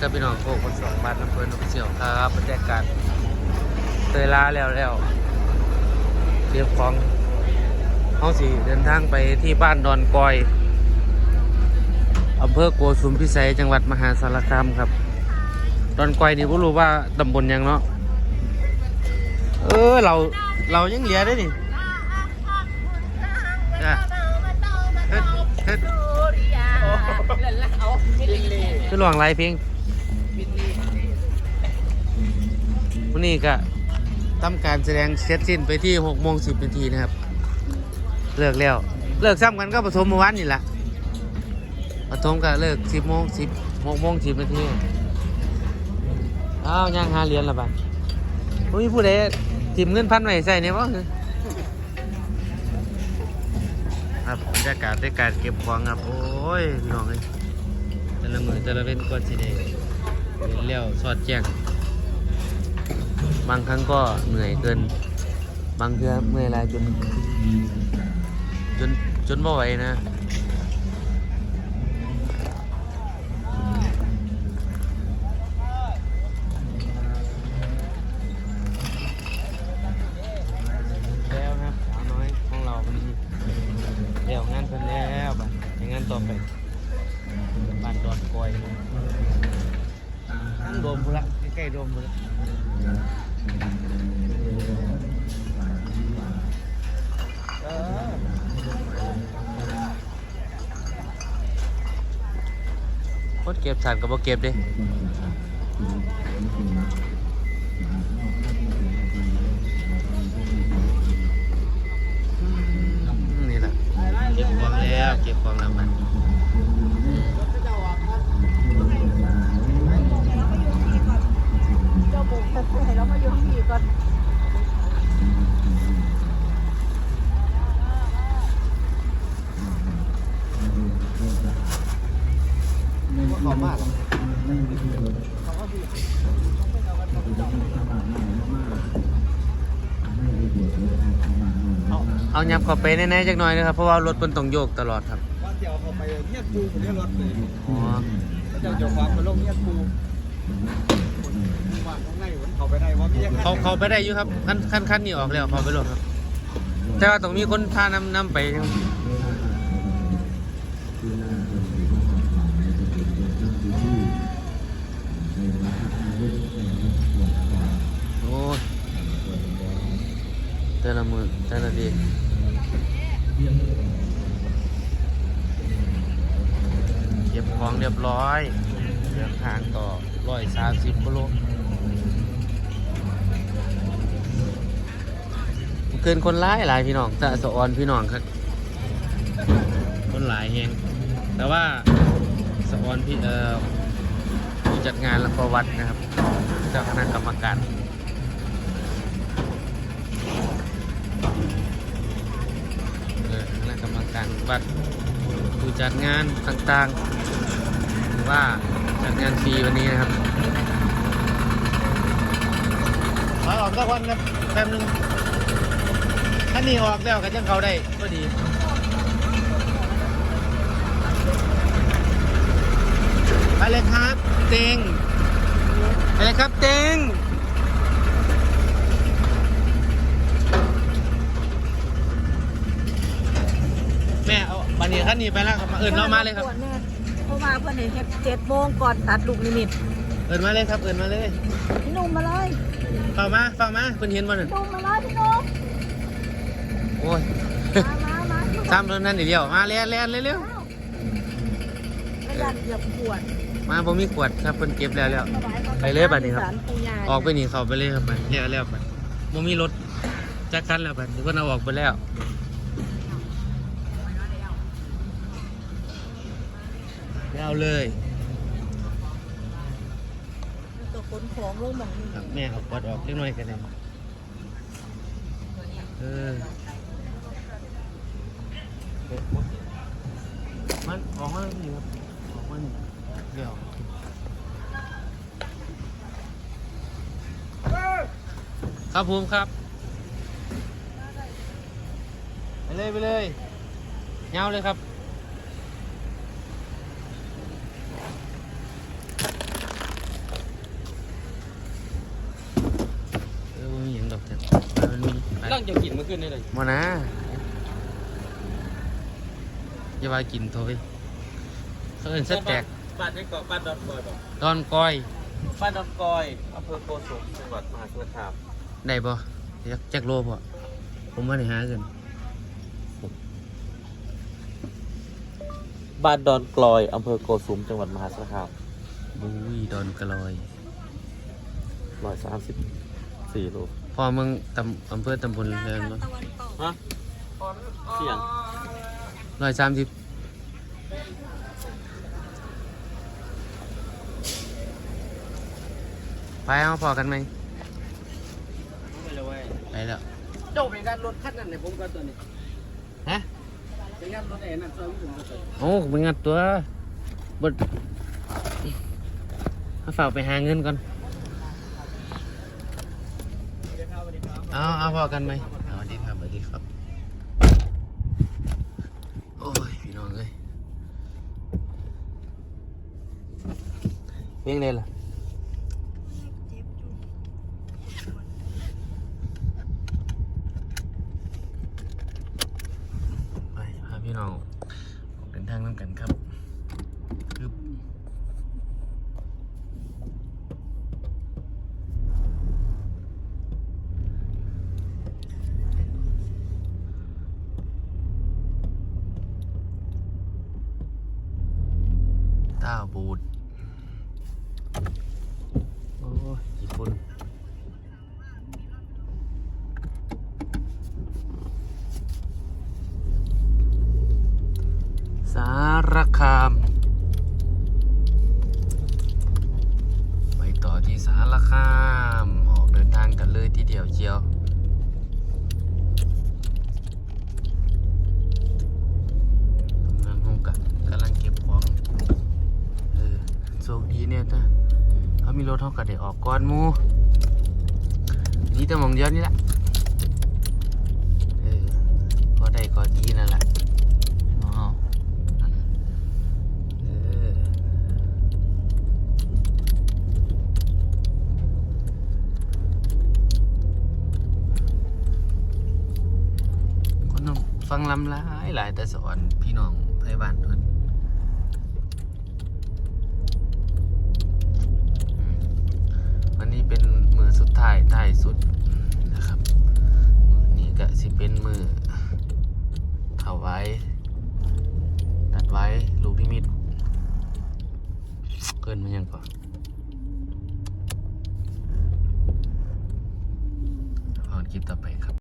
กับพี่น้องโคคนสองบ้านอำเภอหนองเสี่ยวครับบรรยากาศเตยลาแล้วแล้วเรียบของเขาสิเดินทางไปที่บ้านดอนกอยอำเภอโกสุมพิสัยจังหวัดมหาสารคามครับ ดอนกอยนี่ผมรู้ว่าตำบลหยังเนาะเออเราเรายังเหลือได้นี่จ้ะเฮ็ดเฮ็ดคือหลวงไรเพลง วันนี้ก็ทำการแสดงเสร็จสิ้นไปที่6โมง10นาทีนะครับ เลิกแล้ว เลิกซ้ำกันก็ปฐมเมื่อวานนี่แหละปฐมก็เลิก 10โมง10 6โมง10นาทีอ้าวย่างหาเหรียญละบาทโอ้ยผู้ใดทิมเงินพันไว้ใส่เนี่ยบ่คือครับบรรยากาศในการเก็บของครับ โอ้ยน้องเอ้ยแต่ละมือแต่ละเว้นก็สิได้เห็นแล้วสอดแจ้ง บางครั้งก็เหนื่อยเกิน บางเทื่อเมื่อยหลาจน จนจนบ่ไหวนะ แล้วนะครับสาวน้อยของเราวันนี้เดี๋ยวงานเพิ่นแล้วบัดในงานต่อไปบ้านดอนกอยทั้งโดมพุนละ ใกล้ๆโดมพุนละเออคนเก็บสารกับบ่เก็บดิ อยู่ที่นี่ก่อนขอบมากเอาเอายับเข้าไปแน่ๆจักหน่อยนะครับ เพราะว่ารถมันต้องโยกตลอดครับว่าเดี๋ยวเขาไปเงียบปูผมเรียกรถเลยอ๋อแล้วเดี๋ยวเดี๋ยวความมาลงเงียบ ไปได้ว่าพี่ยังเขาเขาไปได้อยู่ครับขั้นขั้นขั้นนี้ออกแล้วเขาไปรถครับ แต่ว่าต้องมีคนพานำนำไปจังโอ้ยแต่ละมือแต่ละดีเก็บของเรียบร้อยเดินทางต่อร้อยสามสิบกิโล เกินคนร้ายหลายพี่น้องจะสะออนพี่น้องครับ คนหลายแหงแต่ว่าสะออนพี่เอ่อผู้จัดงานและประวัตินะครับ เจ้าคณะกรรมการเออคณะกรรมการวัดผู้จัดงานต่างๆหรือว่าจัดงานฟรีวันนี้นะครับถอยออกสักวันครับแป๊บนึง ถ้านี่ออกแล้วก็จะเข้าได้ก็ดีไปเลยครับเต็งไปเลยครับเต็งแม่เอาบันนี้ขั้นนี้ไปแล้วครับมาเอิญเรามาเลยครับเพราะว่าเพื่อนเห็นเจ็ดโมงก่อนตัดลูกนิมิตเอิญมาเลยครับ เอิญมาเลยพี่หนุ่มมาเลยฟังมาฟังมาเพิ่นเห็นบ่นั่นหนุ่มมาเลยพี่หนุ่ม โอ้ยมามามาซ้ำเท่านั้นอีเดียวมาเลียนเลียนเร็วไม่ยันเหยียบขวดๆมาบ่มีขวดครับเพิ่นเก็บแล้วแล้วไปเลยบัดนี้ครับศาลปู่ย่าออกไปนี่เข้าไปเลยครับไปเรียกแล้วไปบ่มีรถจักคันแล้วไปเพิ่นเอาออกไปแล้วเอาเลยตัวขนของลงหมองนี่ครับแม่เอาขวดออกเล็กน้อยกันเลยเออ มันออกมาหนึ่งครับออกมาหนึ่งเดี๋ยวครับผมครับ ไปเลยไปเลยเงาเลยครับเออมีอย่างดอกเต็มมันมีร่างจะกินเมื่อคืนได้เลยมานะ อย่าว่ากินโถยเขาเอินสแต็กบ้านนี้เกาะบ้านดอนกอยบอกดอนก้อยบ้านดอนกอยอำเภอโกสุมจังหวัดมหาสารคามได้บ่จักจักโลบ่ผมว่าได้หาเงินบ้านดอนกลอยอำเภอโกสุมจังหวัดมหาสารคามบุ้ยดอนกะลอยร้อยสามสิบสี่โลพอมึงตำอำเภอตำบลเรือนตะวันตกฮะเสียง ร้อยสามสิบไปเอาพอกันไหมไปเลยเว้ยไปแล้วเจ้าเป็นการรถคันนั้นเนี่ยผมก็ตัวนี้ฮะเป็นการรถเอ็นนั่นซอยผมก็ตัวโอ้มึงงัดตัวบดเอาฝากไปหาเงินก่อนเอาเอาพอกันไหมเอาสวัสดีครับสวัสดีครับ โอ้ย พี่น้องเอ้ยเพียงเลยล่ะไปพาพี่น้องออกเดินทางน้ำกันครับาบูดโอ้ยญี่ปุ่นสารคาม ไปต่อที่สารคาม ออกเดินทางกันเลยทีเดียวเชียวกำลังห้องกันกำลังเก็บของเออโชคดีเนี่ยจ้ะเขามีร ถเขาก็ได้ออกก่อนมูนี่แต่หมองเดียวนี่แหละเออพอได้ก็ดีนั่นแหละอ๋อเออคนต้องฟังลำลายหลายแต่สอนพี่น้องไทยบ้านเพิ่นอืม วันนี้เป็นมือสุดท้ายท้ายสุดนะครับมือนี้ก็สิเป็นมือถวายตัดไว้ลูกนิมิต เกินมันยังก่อน